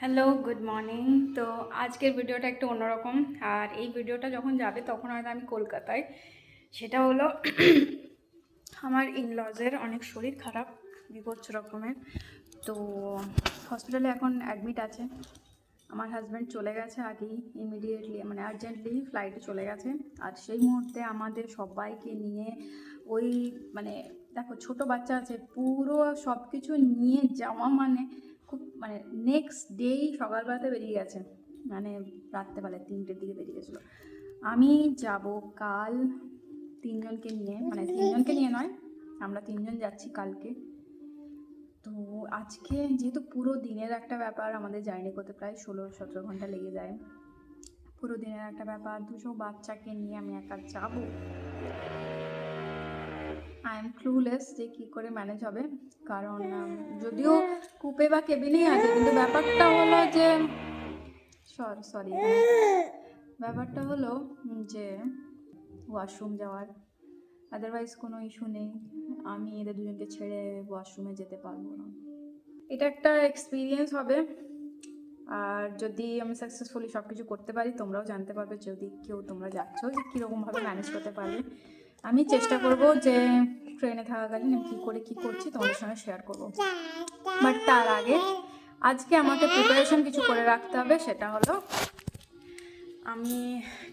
Hello, good morning. তো আজকের ভিডিওটা একটু অন্যরকম। আর এই ভিডিওটা যখন যাবে, তখন হয়তো আমি কলকাতায়। সেটা হলো আমার ইনলজের অনেক শরীর খারাপ বিপজ্জ রকমের। তো হসপিটালে এখন অ্যাডমিট আছে। আমার হাজব্যান্ড চলে গেছে আগেই ইমিডিয়েটলি মানে আর্জেন্টলি ফ্লাইটে চলে গেছে। আর সেই মুহূর্তে আমাদের সবাইকে নিয়ে ওই মানে দেখো, ছোট বাচ্চা আছে, পুরো সব কিছু নিয়ে যাওয়া মানে খুব মানে নেক্সট ডেই সকালবেলাতে বেরিয়ে গেছে। মানে রাত্রেবেলায় তিনটের দিকে বেরিয়ে গেছিল। আমি যাব কাল তিনজনকে নিয়ে মানে তিনজনকে নিয়ে নয়, আমরা তিনজন যাচ্ছি কালকে। তো আজকে যেহেতু পুরো দিনের একটা ব্যাপার, আমাদের জার্নি করতে প্রায় ষোলো, সতেরো ঘণ্টা লেগে যায়। পুরো দিনের একটা ব্যাপার, দুশো বাচ্চাকে নিয়ে আমি একা যাব। আই এম ক্লুলেস যে কী করে ম্যানেজ হবে। কারণ যদিও কুপে বা কেবিনেই আছে কিন্তু ব্যাপারটা হলো যে সরি সরি ব্যাপারটা হলো যে ওয়াশরুম যাওয়ার। আদারওয়াইজ কোনো ইস্যু নেই। আমি এদের দুজনকে ছেড়ে ওয়াশরুমে যেতে পারব না। এটা একটা এক্সপিরিয়েন্স হবে। আর যদি আমি সাকসেসফুলি সব কিছু করতে পারি তোমরাও জানতে পারবে যদি কেউ তোমরা যাচ্ছ যে কীরকমভাবে ম্যানেজ করতে পারবে। আমি চেষ্টা করব যে ট্রেনে থাকাকালীন আমি কী করে কী করছি তোমাদের সঙ্গে শেয়ার করব। বাট তার আগে আজকে আমাকে প্রিপারেশন কিছু করে রাখতে হবে, সেটা হলো আমি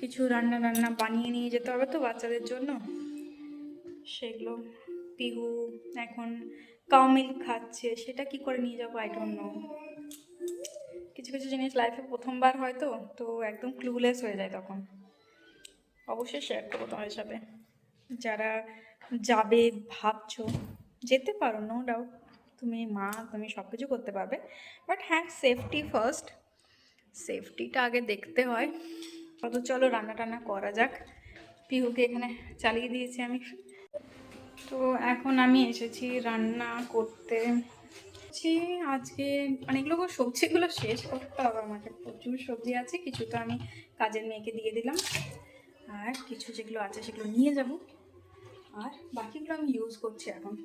কিছু রান্না রান্না বানিয়ে নিয়ে যেতে হবে তো বাচ্চাদের জন্য। সেগুলো পিহু এখন কাউ মিল্ক খাচ্ছে, সেটা কি করে নিয়ে যাব আই নো কিছু কিছু জিনিস লাইফে প্রথমবার হয় তো তো একদম ক্লুলেস হয়ে যায় তখন। অবশ্যই শেয়ার করব তোমাদের সাথে। যারা যাবে, ভাবছ, যেতে পারো নো ডাউট তুমি মা, তুমি সব কিছু করতে পারবে। বাট হ্যাঁ সেফটি ফার্স্ট সেফটিটা আগে দেখতে হয়। কত চলো রান্না টান্না করা যাক। পিহুকে এখানে চালিয়ে দিয়েছি আমি। তো এখন আমি এসেছি রান্না করতে। আজকে অনেকগুলো সবজিগুলো শেষ করতে হবে আমাকে। প্রচুর সবজি আছে, কিছু তো আমি কাজের মেয়েকে দিয়ে দিলাম। আর কিছু যেগুলো আছে সেগুলো নিয়ে যাব। আর বাকিগুলো আমি ইউজ করছি এখন।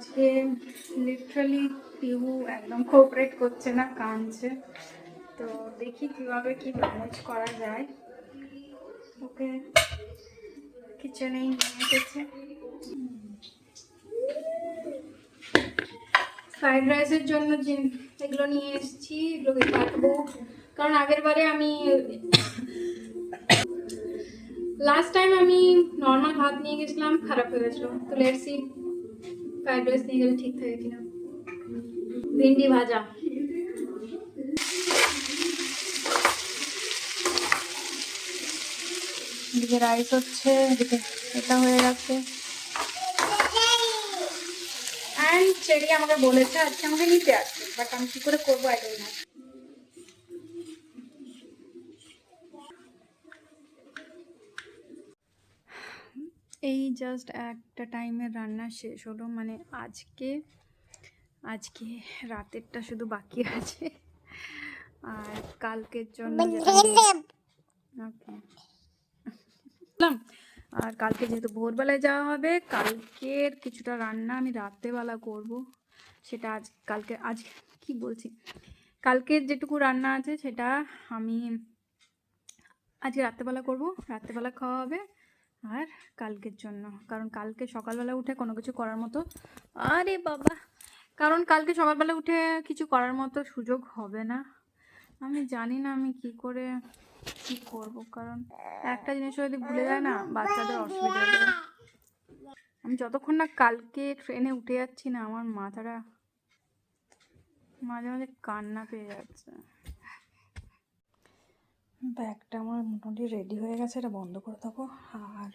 আজকে লিটারালি পিহু একদম কোঅপারেট করছে না, কাঁদছে। তো দেখি কীভাবে কি ম্যানেজ করা যায়। ওকে কিচেনেই নিয়ে এসেছে। ফ্রাইড রাইসের জন্য যে এগুলো নিয়ে এসেছি এগুলোকে কাটবো? কারণ আগের বারে আমি লাস্ট টাইম আমি নর্মাল ভাত নিয়ে গেছিলাম, খারাপ হয়ে গেছিল। তো লেটসি ফ্রাইড রাইস নিয়ে গেলে ঠিক থাকে কিনা ভিন্ডি ভাজা এদিকে রাইস হচ্ছে এদিকে এটা হয়ে গেছে। অ্যান্ড চেরি আমাকে বলেছে আজকে আমাকে নিতে আসবে বাট আমি কি করে করব আই ডোন্ট নো এই জাস্ট একটা টাইমের রান্না শেষ হলো। মানে আজকে আজকে রাতেরটা শুধু বাকি আছে। আর কালকের জন্য. আর কালকে যেহেতু ভোরবেলায় যাওয়া হবে কালকের কিছুটা রান্না আমি রাত্রেবেলা করব। সেটা আজ কালকে আজ কি বলছি? কালকের যেটুকু রান্না আছে সেটা আমি আজকে রাত্রেবেলা করব। রাত্রেবেলা খাওয়া হবে। আর কালকের জন্য। কারণ কালকে সকালবেলা উঠে কোনো কিছু করার মতো আরে বাবা! কারণ কালকে সকালবেলা উঠে কিছু করার মতো সুযোগ হবে না। আমি জানি না আমি কি করে, কি করব। কারণ একটা জিনিস যদি ভুলে যায় না, বাচ্চাদের অসুবিধা আমি যতক্ষণ না কালকে ট্রেনে উঠে যাচ্ছি না, আমার মাথাটা মাঝে মাঝে কান্না পেয়ে যাচ্ছে। ব্যাগটা আমার মোটামুটি রেডি হয়ে গেছে, এটা বন্ধ করে দেবো। আর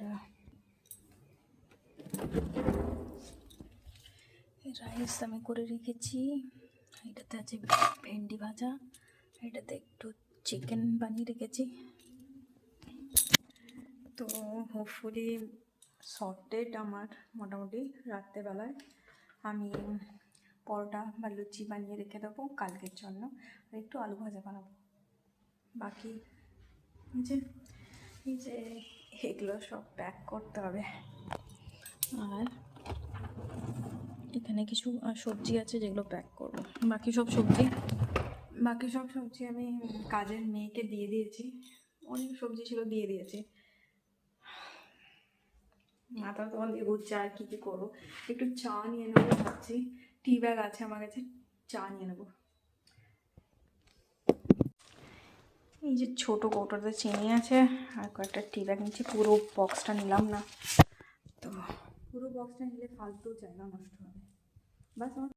রাইস আমি করে রেখেছি। এটাতে আছে ভেন্ডি ভাজা, এটাতে একটু চিকেন বানিয়ে রেখেছি। তো হোপফুলি সর্টেড আমার মোটামুটি রাত্রেবেলায়। আমি পরোটা বা লুচি বানিয়ে রেখে দেবো কালকের জন্য, আর একটু আলু ভাজা বানাবো। বাকি যে এই যে এগুলো সব প্যাক করতে হবে। আর এখানে কিছু সবজি আছে যেগুলো প্যাক করব। বাকি সব সবজি, বাকি সব সবজি আমি কাজের মেয়েকে দিয়ে দিয়েছি। অনেক সবজি ছিল, দিয়ে দিয়েছি। মাথা তখন দিয়ে ঘুরছে আর কী কী করব? একটু চা নিয়ে নেব ভাবছি। টি ব্যাগ আছে আমার কাছে, চা নিয়ে নেব। এই যে ছোটো কৌটোতে চিনি আছে, আর কয়েকটা টি ব্যাগ নিচ্ছি পুরো বক্সটা নিলাম না। তো পুরো বক্সটা নিলে ফালতু জায়গা নষ্ট হবে। বাস আমার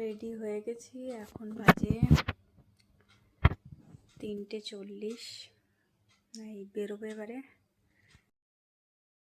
রেডি হয়ে গেছি, এখন বাজে তিনটে চল্লিশ। এই বেরোবে এবারে।